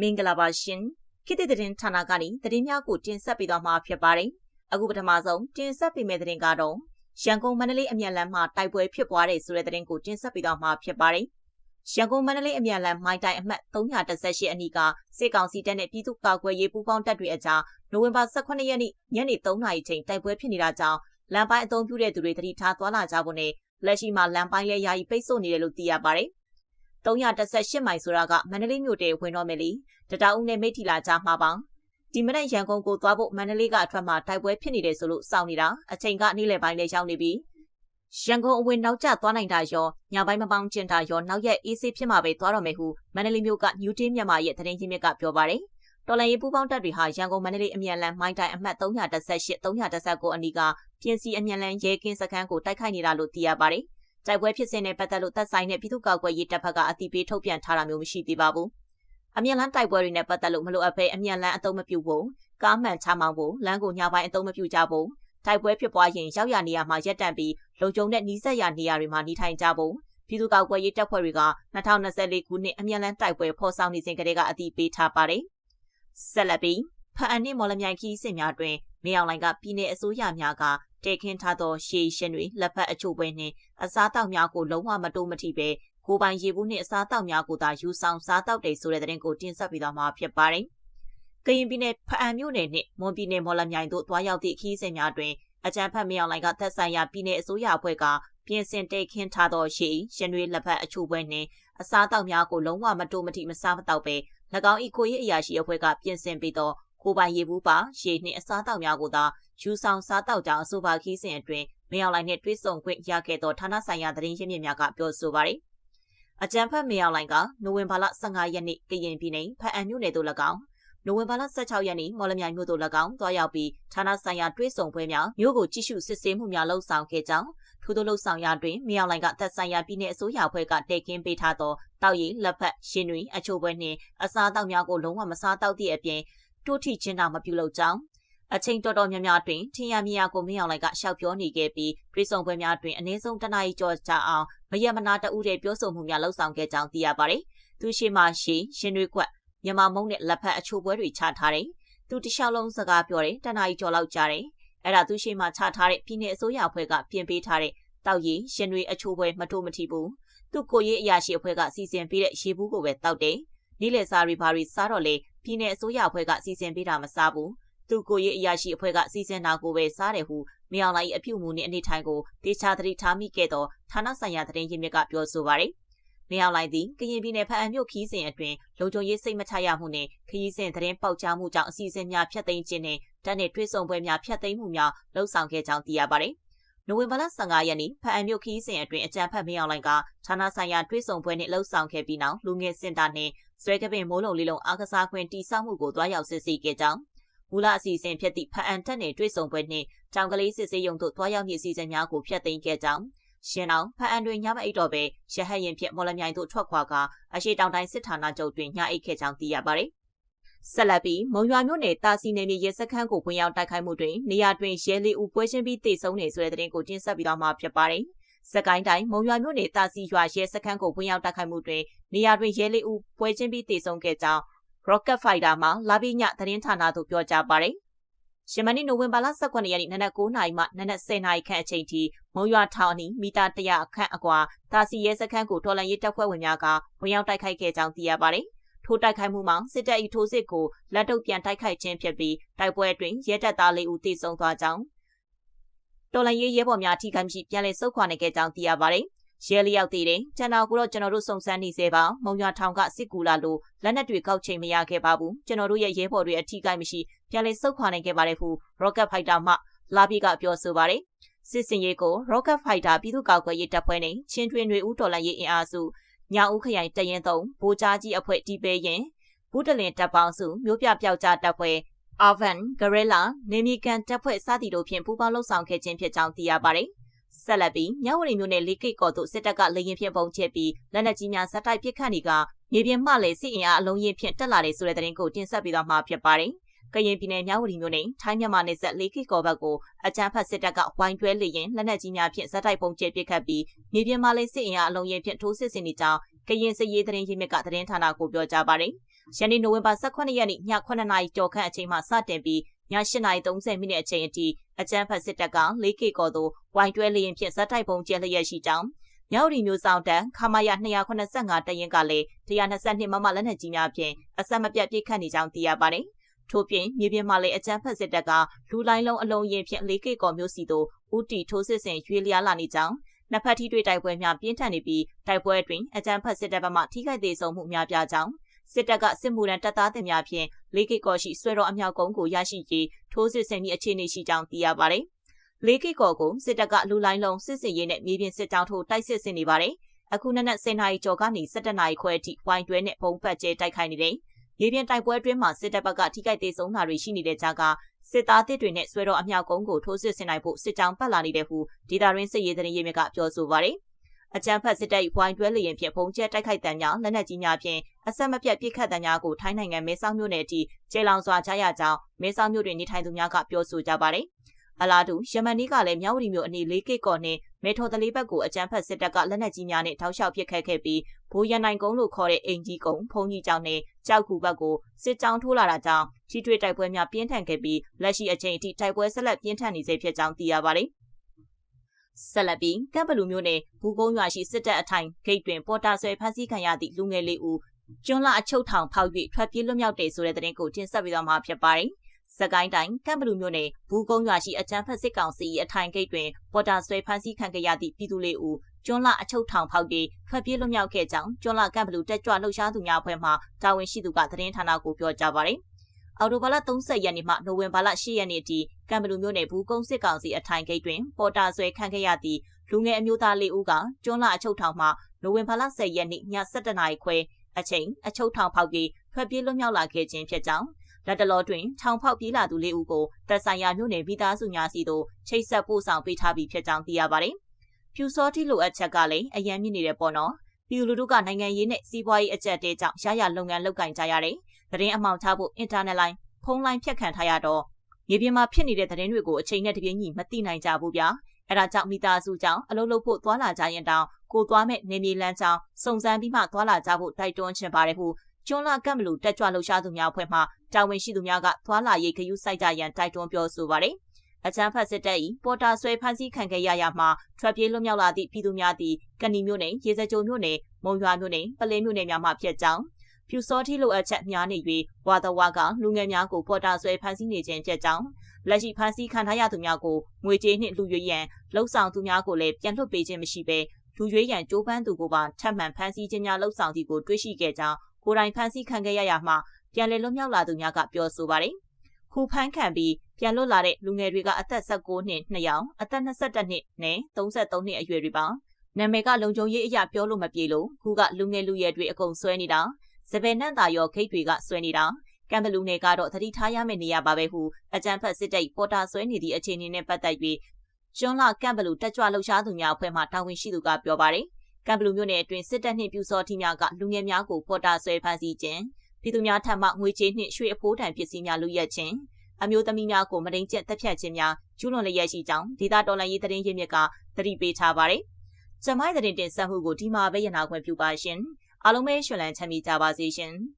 မင်္ဂလာပါရှင်ခေတ်သစ်သတင်းဌာနကနေသတင်းများကိုတင်ဆက်ပေးသွားမှာဖြစ်ပါတယ်အခုပထမဆုံးတင်ဆက်ပေးမယ့်သတင်းကတော့ရန်ကုန်မန္တလေးအမြန်လမ်းမှာတိုက်ပွဲဖြစ်ပွားတဲ့ဆိုတဲ့သတင်းကိုတင်ဆက်ပေးသွားမှာဖြစ်ပါတယ်ရန်ကုန်မန္တလေးအမြန်လမ်းမိုင်းတိုင်အမှတ်318အနီးကစစ်ကောင်စီတပ်နဲ့ပြည်သူ့ကာကွယ်ရေးပူးပေါင်းတပ်တွေအကြားနိုဝင်ဘာ18ရက်နေ့ညနေ3နာရီချိန်တိုက်ပွဲဖြစ်နေတာကြောင့်လမ်းပိုင်းအုံပြုတဲ့သူတွေတတိထားသွားလာကြဖို့နဲ့လက်ရှိမှာလမ်းပိုင်းလဲယာယီပိတ်ဆို့နေတယ်လို့သိရပါတယ် 318မိုင်ဆိုတာကမန္တလေးမြို့တဲဝင်တော့မယ်လေတတအုပ်နဲ့မိထီလာကြားမှာပါဒီမနေ့ရန်ကုန်ကိုသွားဖို့မန္တလေးကအထွက်မှာတိုက်ပွဲဖြစ်နေတယ်ဆိုလို့စောင့်နေတာအချိန်ကနေ့လယ်ပိုင်းလဲရောက်နေပြီရန်ကုန်အဝင်နောက်ကျသွားနိုင်တာရောညပိုင်းမပေါင်းကျင်တာရောနောက်ရက်အေးဆေးဖြစ်မှာပဲသွားတော့မယ်ဟုမန္တလေးမြို့ကညူတင်းမြန်မာရဲ့သတင်းရင်းမြစ်ကပြောပါတယ်တော်လန်ရေးပူးပေါင်းတပ်တွေဟာရန်ကုန်မန္တလေးအမြန်လမ်းမိုင်းတိုင်အမှတ်318 319အနီးကပြင်စီအမြန်လမ်းရဲကင်းစခန်းကိုတိုက်ခိုက်နေတာလို့သိရပါတယ်။ တိုက်ပွဲဖြစ်စဉ်နဲ့ပတ်သက်လို့သက်ဆိုင်တဲ့ပြည်သူ့ကာကွယ်ရေးတပ်ဖက်ကအတိပေးထုတ်ပြန်ထားတာမျိုးမရှိသေးပါဘူး။အမြန်လမ်းတိုက်ပွဲတွေနဲ့ပတ်သက်လို့မလိုအပ်ဘဲအမြန်လမ်းအသုံးမပြုဖို့ကားမှန်ချမောင်းဖို့လမ်းကိုညပိုင်းအသုံးမပြုကြဖို့တိုက်ပွဲဖြစ်ပွားရင်ရောက်ရနေရမှာရက်တန့်ပြီးလုံခြုံတဲ့နီးစပ်ရာနေရာတွေမှာနေထိုင်ကြဖို့ပြည်သူ့ကာကွယ်ရေးတပ်ဖွဲ့တွေက2024ခုနှစ်အမြန်လန်းတိုက်ပွဲဖော်ဆောင်နေစဉ်ကတည်းကအတိပေးထားပါတယ်။ဆက်လက်ပြီးဖအန်နှင့်မော်လမြိုင်ခီးစစ်များတွင်မေအောင်လိုင်ကပြည်내အစိုးရများက တေခင်းထားသောရှေးရှင်တွေလက်ဖက်အချို့ပွဲနှင့်အစားတောက်များကိုလုံးဝမတိုးမထိပဲကိုပိုင်ရေဘူးနှင့်အစားတောက်များကိုသာယူဆောင်စားတောက်တယ်ဆိုတဲ့သတင်းကိုတင်ဆက်ပေးသွားမှာဖြစ်ပါတယ်။ကရင်ပြည်နယ်ဖအံမြို့နယ်နှင့်မွန်ပြည်နယ်မော်လမြိုင်တို့တွားရောက်သည့်ခီးစဉ်များတွင်အကြံဖတ်မြောင်လိုင်ကသက်ဆိုင်ရာပြည်내အစိုးရအဖွဲ့ကပြင်ဆင်တိတ်ခင်းထားသောရှေးရှင်တွေလက်ဖက်အချို့ပွဲနှင့်အစားတောက်များကိုလုံးဝမတိုးမထိမစားမတောက်ပဲ၎င်းဤကိုရေးအရာရှိအဖွဲ့ကပြင်ဆင်ပြီးသော ကိုပိုင်ရေဘူးပါရှေးနှင့်အစားတောက်များကိုသာယူဆောင်စားတောက်ကြောင်းအဆိုပါခီးစဉ်အတွင်းမင်းအောင်လိုင်နှင့်တွဲဆုံခွင့်ရခဲ့သောဌာနဆိုင်ရာသတင်းရင်းမြစ်များကပြောဆိုပါရယ်အကြံဖတ်မင်းအောင်လိုင်ကနိုဝင်ဘာလ15ရက်နေ့ကရင်ပြည်နယ်ဖအံမြို့နယ်သို့၎င်းနိုဝင်ဘာလ16ရက်နေ့မော်လမြိုင်မြို့သို့၎င်းတွားရောက်ပြီးဌာနဆိုင်ရာတွဲဆုံပွဲများမြို့ကိုကြည့်ရှုစစ်ဆေးမှုများလှုပ်ဆောင်ခဲ့ကြောင်းထို့သောလှုပ်ဆောင်ရာတွင်မင်းအောင်လိုင်ကသက်ဆိုင်ရာပြည်내အစိုးရအဖွဲ့ကတည်ခင်းပေးထားသောတောက်ရည်လက်ဖက်ရှင်တွေအချို့ပွဲနှင့်အစားအသောက်များကိုလုံးဝမစားတောက်သည့်အပြင် တိုးထိချင်းတာမပြုလုပ်ကြောင်းအချိန်တော်တော်များများတွင်ထင်ရမြင်ရကိုမင်းအောင်လိုင်ကရှောက်ပြောနေခဲ့ပြီးပြေဆုံပွဲများတွင်အနည်းဆုံးတနာရီကျော်ကြာအောင်မရမနာတဦးတည်းပြောဆိုမှုများလှုပ်ဆောင်ခဲ့ကြောင်းသိရပါတယ်။သူရှိမှရှိရှင်တွေကွက်မြန်မာမုံနဲ့လက်ဖက်အချို့ပွဲတွေချထားတယ်။သူတခြားလုံးစကားပြောတယ်တနာရီကျော်လောက်ကြာတယ်။အဲ့ဒါသူရှိမှချထားတဲ့ပြည်내အစိုးရအဖွဲ့ကပြင်ပေးထားတဲ့တောက်ရည်ရှင်တွေအချို့ပွဲမတိုးမထီဘူး။သူကိုရေးအရာရှိအဖွဲ့ကစီစဉ်ပေးတဲ့ရေဘူးကိုပဲတောက်တယ်။နေ့လယ်စာတွေဘာတွေစားတော့လေ ပြည်내အစိုးရအဖွဲ့ကစီစဉ်ပေးတာမစားဘူး။သူကိုရေးအရာရှိအဖွဲ့ကစီစဉ်တာကိုပဲစားတယ်ဟုမြောင်လိုက်အပြုတ်မှုနဲ့အနေထိုင်ကိုတေချာသတိထားမိခဲ့သောဌာနဆိုင်ရာသတင်းရင်းမြစ်ကပြောဆိုပါရယ်မြောင်လိုက်သည်ကရင်ပြည်နယ်ဖအံမြို့ခီးစဉ်အတွင်းလုံခြုံရေးစိတ်မချရမှုနဲ့ခရီးစဉ်သတင်းပေါက်ကြားမှုကြောင့်အစီအစဉ်များဖျက်သိမ်းခြင်းနဲ့တပ်နှင့်တွဲဆုံပွဲများဖျက်သိမ်းမှုများလှုံ့ဆော်ခဲ့ကြောင်းသိရပါရယ်နိုဝင်ဘာလ15ရက်နေ့ဖအံမြို့ခီးစဉ်အတွင်းအကြံဖတ်မင်းအောင်လိုင်ကဌာနဆိုင်ရာတွဲဆုံပွဲနှင့်လှုပ်ဆောင်ခဲ့ပြီးနောက်လူငယ်စင်တာနှင့် ဆွဲကပင်မိုးလုံလေးလုံးအားကစားခွင့်တိစောက်မှုကိုတွားရောက်စစ်ဆေးခဲ့ကြောင်းမူလအစီအစဉ်ဖြစ်သည့်ဖအန်တက်နယ်တွေ့ဆုံပွဲနှင့်တောင်ကလေးစစ်စေးရုံတို့တွားရောက်မည့်အစီအစဉ်များကိုဖျက်သိမ်းခဲ့ကြောင်းရှင်အောင်ဖအန်တွင်ညမအိတ်တော်ပဲရဟတ်ရင်ဖြင့်မော်လမြိုင်သို့ထွက်ခွာကာအရှိတောင်တိုင်းစစ်ဌာနချုပ်တွင်ညအိတ်ခဲ့ကြောင်းသိရပါသည်ဆက်လက်ပြီးမုံရွာမြို့နယ်တာစီနယ်မြေရဲစခန်းကိုဝင်ရောက်တိုက်ခိုက်မှုတွင်နေရာတွင်ရဲလေးဦးပွဲချင်းပြီးတေဆုံးနေဆိုတဲ့သတင်းကိုတင်ဆက်ပြီးတော့မှဖြစ်ပါတယ်။ စကိုင်းတိုင်းမုံရွာမြို့နယ်တာစီရွာရဲစခန်းကိုဝင်ရောက်တိုက်ခိုက်မှုတွင်နေရာတွင်ရဲလေးဦးပွဲချင်းပြီးတေဆုံးခဲ့ကြောင်း Rocket Fighter မှာလာပြီးညသတင်းဌာနသို့ပြောကြားပါတယ်။ရှမနီနိုဝင်ဘာလ18ရက်နေ့နနက်9:00နာရီမှနနက်10:00နာရီခန့်အချိန်ထိမုံရွာထောင်အနီးမီတာ100ခန့်အကွာတာစီရဲစခန်းကိုတော်လန်ရေးတပ်ဖွဲ့ဝင်များကဝင်ရောက်တိုက်ခိုက်ခဲ့ကြောင်းသိရပါတယ်။ထိုးတိုက်ခိုက်မှုမှာစစ်တပ်၏ထိုးစစ်ကိုလက်တုပ်ပြန်တိုက်ခိုက်ခြင်းဖြစ်ပြီးတိုက်ပွဲအတွင်းရဲတပ်သား၄ဦးသေဆုံးသွားကြောင်း တော်လန်ရေးရဲဘော်များထိခိုက်မှုပြန်လည်ဆုတ်ခွာနေခဲ့ကြောင်းသိရပါတယ်။ရဲလျောက်သေးတယ်။ကျန်တော်ကတော့ကျွန်တော်တို့စုံစမ်းနေသေးပါ။မုံရွာထောင်ကစစ်ကူလာလို့လက်နက်တွေကောက်ချိန်မရခဲ့ပါဘူး။ကျွန်တော်တို့ရဲ့ရဲဘော်တွေအထီးကိုက်မရှိပြန်လည်ဆုတ်ခွာနိုင်ခဲ့ပါတယ်ဟု Rocket Fighter မှလာပြီးကပြောဆိုပါတယ်။စစ်စင်ရေးကို Rocket Fighter ပြည်သူ့ကာကွယ်ရေးတပ်ဖွဲ့နဲ့ချင်းတွင်တွေဦးတော်လှန်ရေးအင်အားစုညဦးခရိုင်တရင်သုံးဗိုလ်ကြားကြီးအဖွဲ့တီးပေးရင်ဘူးတလင်တပ်ပေါင်းစုမျိုးပြပျောက်ကြားတပ်ဖွဲ့ Avan Guerrilla နေမီကန်တပ်ဖွဲ့စသည်တို့ဖြင့်ပူးပေါင်းလှုပ်ဆောင်ခဲ့ခြင်းဖြစ်ကြောင်းသိရပါတယ်။ဆက်လက်ပြီးမြဝတီမြို့နယ်လေးကိတ်ကော်သို့စစ်တပ်ကလေရင်ဖြင့်ပုံချပြီးလက်နက်ကြီးများဇက်တိုက်ပစ်ခတ်နေကမြေပြင်မှလည်းစစ်အင်အားအလုံးရင်ဖြင့်တက်လာတယ်ဆိုတဲ့သတင်းကိုတင်ဆက်ပေးသွားမှာဖြစ်ပါတယ်။ကရင်ပြည်နယ်မြဝတီမြို့နယ်ထိုင်းမြန်မာနယ်စပ်လေးကိတ်ကော်ဘက်ကိုအကြမ်းဖက်စစ်တပ်ကဝိုင်းတွဲလေရင်လက်နက်ကြီးများဖြင့်ဇက်တိုက်ပုံချပစ်ခတ်ပြီးမြေပြင်မှလည်းစစ်အင်အားအလုံးရင်ဖြင့်ထိုးစစ်ဆင်နေကြောင်းကရင်စစ်ရေးသတင်းရင်းမြစ်ကသတင်းဌာနကိုပြောကြားပါတယ်။ ယနေ့နိုဝင်ဘာ18ရက်နေ့ည9နာရီကျော်ခန့်အချိန်မှစတင်ပြီးည8:30မိနစ်အချိန်အထိအကြမ်းဖက်စစ်တပ်က 4K ကော်သို့ဝိုင်းတွဲလျင်ဖြင့်ဇက်တိုက်ပုံကျဲလျက်ရှိကြောင်းမြောက်ရီမျိုးဆောင်တန်းခမာယ285တရင်ကလည်း122မမလက်နက်ကြီးများဖြင့်အဆက်မပြတ်ပစ်ခတ်နေကြောင်းသိရပါတယ်။ထို့ပြင်မြေပြင်မှာလည်းအကြမ်းဖက်စစ်တပ်ကလူလိုင်းလုံးအလုံးရင်ဖြင့် 4K ကော်မျိုးစီသို့ဦးတီထိုးစစ်ဆင်ရွေးလျားလာနေကြောင်းနှစ်ဖက်ထိတွေ့တိုက်ပွဲများပြင်းထန်နေပြီးတိုက်ပွဲတွင်အကြမ်းဖက်စစ်တပ်ဘက်မှထိခိုက်သေးဆုံးမှုများပြားကြောင်း စစ်တပ်ကစစ်မှုရန်တပ်သားတင်များဖြင့်၄ကီကော်ရှိဆွဲတော်အမြောက်ကုန်းကိုရရှိရေးထိုးစစ်ဆင်ပြီးအခြေအနေရှိကြောင်းသိရပါတယ်။၄ကီကော်ကိုစစ်တပ်ကလူလိုင်းလုံးစစ်စင်ရေးနဲ့မြေပြင်စစ်ကြောင်းထိုးတိုက်စစ်ဆင်နေပါတယ်။အခုနက်နက်10နာရီကျော်ကနေ17နာရီခွဲအထိဝိုင်းတွဲနဲ့ပုံဖက်ကျဲတိုက်ခိုက်နေတယ်။မြေပြင်တိုက်ပွဲအတွင်းမှာစစ်တပ်ဘက်ကထိခိုက်သေးဆုံးတာတွေရှိနေတဲ့ကြားကစစ်သားတစ်တွေနဲ့ဆွဲတော်အမြောက်ကုန်းကိုထိုးစစ်ဆင်နိုင်ဖို့စစ်ကြောင်းပတ်လာနေတဲ့ဟုဒေတာရင်းစစ်ရေးတရင်ရေးမြကပြောဆိုပါတယ်။ အကြမ်းဖက်စစ်တပ်ဝိုင်းတွဲလျင်ဖြင့်ပုံကျဲတိုက်ခိုက်တမ်းများလက်နက်ကြီးများဖြင့်အဆက်မပြတ်ပစ်ခတ်တမ်းများကိုထိုင်းနိုင်ငံမဲဆောက်မြို့နယ်အထိကျေလောင်စွာကြားရကြောင်းမဲဆောက်မြို့တွင်နေထိုင်သူများကပြောဆိုကြပါတယ်။အလားတူယမန်နီးကလည်းမြောက်ဝတီမြို့အနီး၄ကစ်ကော်နှင့်မေထော်တလေးဘက်ကိုအကြမ်းဖက်စစ်တပ်ကလက်နက်ကြီးများနဲ့ထောက်လျှောက်ပစ်ခတ်ခဲ့ပြီးဘိုးရန်နိုင်ကုန်းလို့ခေါ်တဲ့အင်ကြီးကုန်းဖုန်ကြီးကျောင်းနဲ့ကြောက်ကူဘက်ကိုစစ်ကြောင်းထိုးလာတာကြောင့်ထိတွေ့တိုက်ပွဲများပြင်းထန်ခဲ့ပြီးလက်ရှိအချိန်အထိတိုက်ပွဲဆက်လက်ပြင်းထန်နေစေဖြစ်ကြောင်းသိရပါတယ်။ ဆက်လက်ပြီးကပ်ပလူမျိုးနယ်ဘူကုန်းရွာရှိစစ်တပ်အထိုင်ဂိတ်တွင်ပေါ်တာဆွဲဖမ်းဆီးခံရသည့်လူငယ်လေးဦးကျွန်းလာအချုပ်ထောင်ဖောက်၍ထွက်ပြေးလွတ်မြောက်တဲ့ဆိုတဲ့သတင်းကိုတင်ဆက်ပေးသွားမှာဖြစ်ပါတယ်။စကိုင်းတိုင်းကံပလူမြို့နယ်ဘူကုန်းရွာရှိအကြမ်းဖက်စစ်ကောင်စီ၏အထိုင်ဂိတ်တွင်ပေါ်တာဆွဲဖမ်းဆီးခံခဲ့ရသည့်ပြည်သူလေးဦးကျွန်းလာအချုပ်ထောင်ဖောက်ပြီးထွက်ပြေးလွတ်မြောက်ခဲ့ကြောင်းကျွန်းလာကံပလူတက်ကြွလှုပ်ရှားသူများအဖွဲ့မှတာဝန်ရှိသူကသတင်းဌာနကိုပြောကြားပါတယ်။ အော်တိုဘာလ30ရက်နေ့မှနိုဝင်ဘာလ10ရက်နေ့ထိကံပလူမြို့နယ်ဘူကုန်းစစ်ကောင်စီအထိုင်ဂိတ်တွင်ပေါ်တာဆွဲခံခဲ့ရသည့်လူငယ်အမျိုးသားလေးဦးကကျွန်းလာအချုပ်ထောင်မှနိုဝင်ဘာလ10ရက်နေ့ည7:00နာရီခွဲအချိန်အချုပ်ထောင်ဖောက်ပြီးထွက်ပြေးလွတ်မြောက်လာခဲ့ခြင်းဖြစ်ကြောင်းလက်တလောတွင်ထောင်ဖောက်ပြေးလာသူလေးဦးကိုတပ်ဆိုင်ရာမြို့နယ်မိသားစုများစီသို့ချိတ်ဆက်ပို့ဆောင်ပေးထားပြီးဖြစ်ကြောင်းသိရပါတယ်။ဖြူစောတိလိုအပ်ချက်ကလည်းအယံမြင့်နေတယ်ပေါ့နော်။ပြည်လူတို့ကနိုင်ငံရေးနဲ့စီးပွားရေးအကြက်တဲကြောင့်ရရလုပ်ငန်းလုပ်ကင်ကြရတယ်။ သတင်းအမှောင်ချဖို့အင်တာနက်လိုင်းဖုန်းလိုင်းဖြတ်ခံထားရတော့မြေပြင်မှာဖြစ်နေတဲ့သတင်းတွေကိုအချိန်နဲ့တပြေးညီမသိနိုင်ကြဘူးဗျာ။အဲဒါကြောင့်မိသားစုကြောင့်အလုပ်လုပ်ဖို့သွားလာကြရင်တောင်ကိုသွားမဲ့နေမြေလန်းကြောင်းစုံစမ်းပြီးမှသွားလာကြဖို့တိုက်တွန်းချင်ပါတယ်ဟုကျွန်းလာကပ်မလူတက်ကြွလှုပ်ရှားသူများအဖွဲ့မှတာဝန်ရှိသူများကသွားလာရေးခရူးစိုက်ကြရန်တိုက်တွန်းပြောဆိုပါတယ်။အချမ်းဖတ်စစ်တပ်၏ပေါ်တာဆွဲဖမ်းဆီးခံခဲ့ရရမှထွက်ပြေးလွတ်မြောက်လာသည့်ပြည်သူများသည်ကဏီမြို့နယ်ရေစကြိုမြို့နယ်မုံရွာမြို့နယ်ပလင်းမြို့နယ်များမှဖြစ်ကြောင်း ဖြူစောတိလိုအပ်ချက်များနေ၍ဝါသဝါကလူငယ်များကိုပေါ်တာဆွဲဖမ်းဆီးနေခြင်းဖြစ်ကြောင်းလက်ရှိဖမ်းဆီးခံထားရသူများကိုငွေကြေးနှင့်လူရွေးရန်လှုပ်ဆောင်သူများကိုလည်းပြန်လွှတ်ပေးခြင်းမရှိဘဲလူရွေးရန်ကြိုးပမ်းသူကိုပါထပ်မံဖမ်းဆီးခြင်းများလှုပ်ဆောင်သည့်ကိုတွေ့ရှိခဲ့ကြောင်းကိုယ်တိုင်ဖမ်းဆီးခံခဲ့ရရမှပြန်လည်လွတ်မြောက်လာသူများကပြောဆိုပါတယ်။ခုဖမ်းခံပြီးပြန်လွတ်လာတဲ့လူငယ်တွေကအသက်16နှစ်2ယောက်အသက်22နှစ်နဲ့33နှစ်အရွယ်တွေပါ။နာမည်ကလုံခြုံရေးအရာပြောလို့မပြေလို့ခုကလူငယ်လူရွယ်တွေအကုန်ဆွဲနေတာ။ စပယ်နန့်တာရောခိတ်တွေကဆွဲနေတာ။ကံဘလူနယ်ကတော့သတိထားရမယ့်နေရာပါပဲဟုအကြံဖတ်စစ်တိတ်ပေါ်တာဆွဲနေသည့်အခြေအနေနဲ့ပတ်သက်ပြီးကျွန်းလာကံဘလူတက်ကြွလှုပ်ရှားသူများအဖွဲ့မှတာဝန်ရှိသူကပြောပါတယ်။ကံဘလူမြို့နယ်အတွင်းစစ်တပ်နှင့်ပြူစောထီများကလူငယ်များကိုပေါ်တာဆွဲဖမ်းဆီးခြင်းပြည်သူများထံမှငွေကြေးနှင့်ရွှေအဖိုးတန်ပစ္စည်းများလူရက်ခြင်းအမျိုးသမီးများကိုမတိန်ကျက်တပ်ဖြတ်ခြင်းများကျူးလွန်လျက်ရှိကြောင်းဒေသတော်လှန်ရေးသတင်းရင်းမြစ်ကသတိပေးထားပါတယ်။ကျမိုင်းသတင်းတင်ဆက်မှုကိုဒီမှာပဲရနာခွင့်ပြုပါရှင်။ အားလုံးပဲရှင်လန်းချမ်းမြေကြပါစေရှင်။